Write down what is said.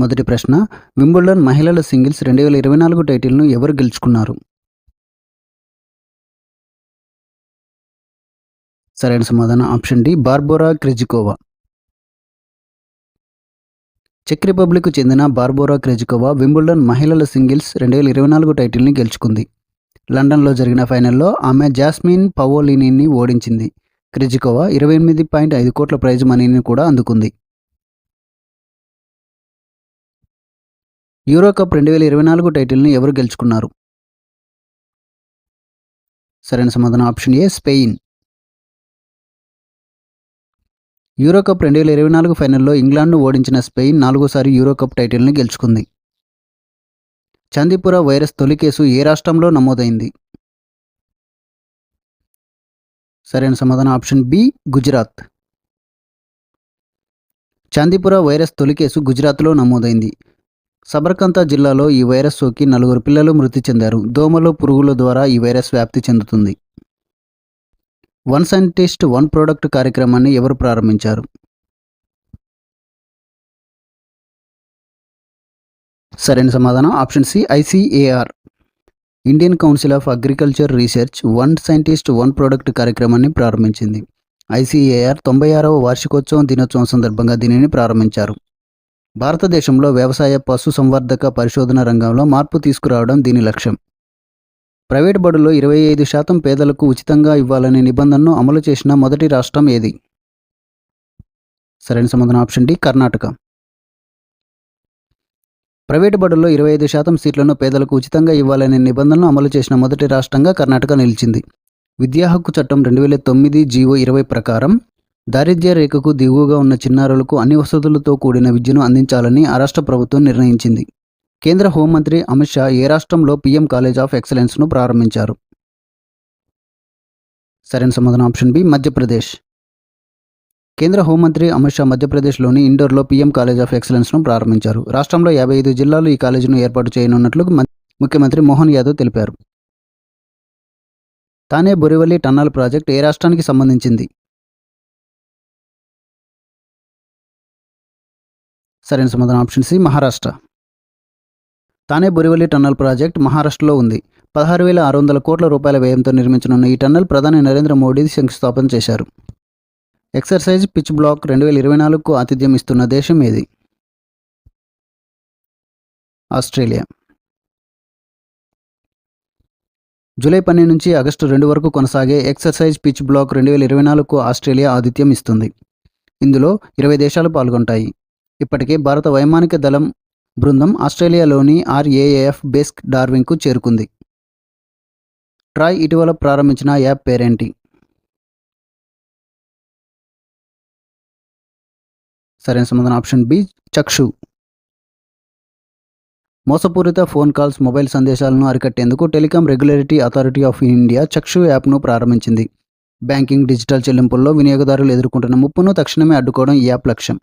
మొదటి ప్రశ్న వింబుల్డన్ మహిళల సింగిల్స్ రెండు వేల ఇరవై నాలుగు టైటిల్ను ఎవరు గెలుచుకున్నారు? సరైన సమాధానం ఆప్షన్ డి బార్బోరా క్రెజికోవా. చెక్ రిపబ్లిక్ చెందిన బార్బోరా క్రెజికోవా వింబుల్డన్ మహిళల సింగిల్స్ రెండు వేల ఇరవై నాలుగు టైటిల్ని గెలుచుకుంది. లండన్లో జరిగిన ఫైనల్లో ఆమె జాస్మిన్ పవోలినిని ఓడించింది. క్రెజికోవా ఇరవై ఎనిమిది పాయింట్ ఐదు కోట్ల ప్రైజ్ మనీని కూడా అందుకుంది. యూరో కప్ రెండు వేల ఇరవై నాలుగు టైటిల్ని ఎవరు గెలుచుకున్నారు? సరైన సమాధానం option A Spain. Euro Cup రెండు వేల ఇరవై నాలుగు ఫైనల్లో ఇంగ్లాండ్ను ఓడించిన స్పెయిన్ నాలుగోసారి యూరో కప్ టైటిల్ని గెలుచుకుంది. చందీపుర వైరస్ తొలి కేసు ఏ రాష్ట్రంలో నమోదైంది? సరైన సమాధానం option B Gujarat. Chandipura virus తొలి కేసు గుజరాత్లో నమోదైంది. సబర్కంతా జిల్లాలో ఈ వైరస్ సోకి నలుగురు పిల్లలు మృతి చెందారు. దోమలు పురుగుల ద్వారా ఈ వైరస్ వ్యాప్తి చెందుతుంది. వన్ సైంటిస్ట్ వన్ ప్రోడక్ట్ కార్యక్రమాన్ని ఎవరు ప్రారంభించారు? సరైన సమాధానం option C ICAR Indian Council of Agriculture Research one scientist one product కార్యక్రమాన్ని ప్రారంభించింది. ఐసిఏఆర్ తొంభై ఆరవ వార్షికోత్సవం దినోత్సవం సందర్భంగా దీనిని ప్రారంభించారు. భారతదేశంలో వ్యవసాయ పశు సంవర్ధక పరిశోధన రంగంలో మార్పు తీసుకురావడం దీని లక్ష్యం. ప్రైవేట్ బడుల్లో ఇరవై ఐదు శాతం పేదలకు ఉచితంగా ఇవ్వాలనే నిబంధనను అమలు చేసిన మొదటి రాష్ట్రం ఏది? సరైన సమాధానం ఆప్షన్ డి కర్ణాటక. ప్రైవేటు బడుల్లో ఇరవై ఐదు శాతం సీట్లను పేదలకు ఉచితంగా ఇవ్వాలనే నిబంధనలు అమలు చేసిన మొదటి రాష్ట్రంగా కర్ణాటక నిలిచింది. విద్యా హక్కు చట్టం రెండు వేల తొమ్మిది జీవో ఇరవై ప్రకారం దారిద్ర్య రేఖకు దిగువగా ఉన్న చిన్నారులకు అన్ని వసతులతో కూడిన విద్యను అందించాలని ఆ రాష్ట్ర ప్రభుత్వం నిర్ణయించింది. కేంద్ర హోంమంత్రి అమిత్ షా ఏ రాష్ట్రంలో పీఎం కాలేజ్ ఆఫ్ ఎక్సలెన్స్ను ప్రారంభించారు? సరైన సమాధానం ఆప్షన్ బి మధ్యప్రదేశ్. కేంద్ర హోంమంత్రి అమిత్ షా మధ్యప్రదేశ్లోని ఇండోర్లో పీఎం కాలేజ్ ఆఫ్ ఎక్సలెన్స్ను ప్రారంభించారు. రాష్ట్రంలో యాభై ఐదు జిల్లాలు ఈ కాలేజీను ఏర్పాటు చేయనున్నట్లు ముఖ్యమంత్రి మోహన్ యాదవ్ తెలిపారు. తానే బొరివల్లి టన్నల్ ప్రాజెక్ట్ ఏ రాష్ట్రానికి సంబంధించింది? సరైన సమాధానం ఆప్షన్ సి మహారాష్ట్ర. తానే బొరివల్లి టన్నల్ ప్రాజెక్ట్ మహారాష్ట్రలో ఉంది. పదహారు వేల ఆరు వందల కోట్ల రూపాయల వ్యయంతో నిర్మించనున్న ఈ టన్నల్ ప్రధాని నరేంద్ర మోడీ శంకుస్థాపన చేశారు. ఎక్సర్సైజ్ పిచ్ బ్లాక్ రెండు వేల ఇరవై నాలుగుకు ఆతిథ్యం ఇస్తున్న దేశం ఏది? ఆస్ట్రేలియా. జూలై పన్నెండు నుంచి ఆగస్టు రెండు వరకు కొనసాగే ఎక్సర్సైజ్ పిచ్ బ్లాక్ రెండు వేల ఇరవై నాలుగుకు ఆస్ట్రేలియా ఆతిథ్యం ఇస్తుంది. ఇందులో ఇరవై దేశాలు పాల్గొంటాయి. ఇప్పటికే భారత వైమానిక దళం బృందం ఆస్ట్రేలియాలోని ఆర్ఏఏఎఫ్ బేస్క్ డార్వింగ్కు చేరుకుంది. ట్రాయ్ ఇటీవల ప్రారంభించిన యాప్ పేరేంటి? సరైన సమాధానం ఆప్షన్ బి చక్షు. మోసపూరిత ఫోన్ కాల్స్ మొబైల్ సందేశాలను అరికట్టేందుకు telecom regulatory authority of India Chakshu యాప్ను ప్రారంభించింది. బ్యాంకింగ్ డిజిటల్ చెల్లింపుల్లో వినియోగదారులు ఎదుర్కొంటున్న ముప్పును తక్షణమే అడ్డుకోవడం ఈ యాప్ లక్ష్యం.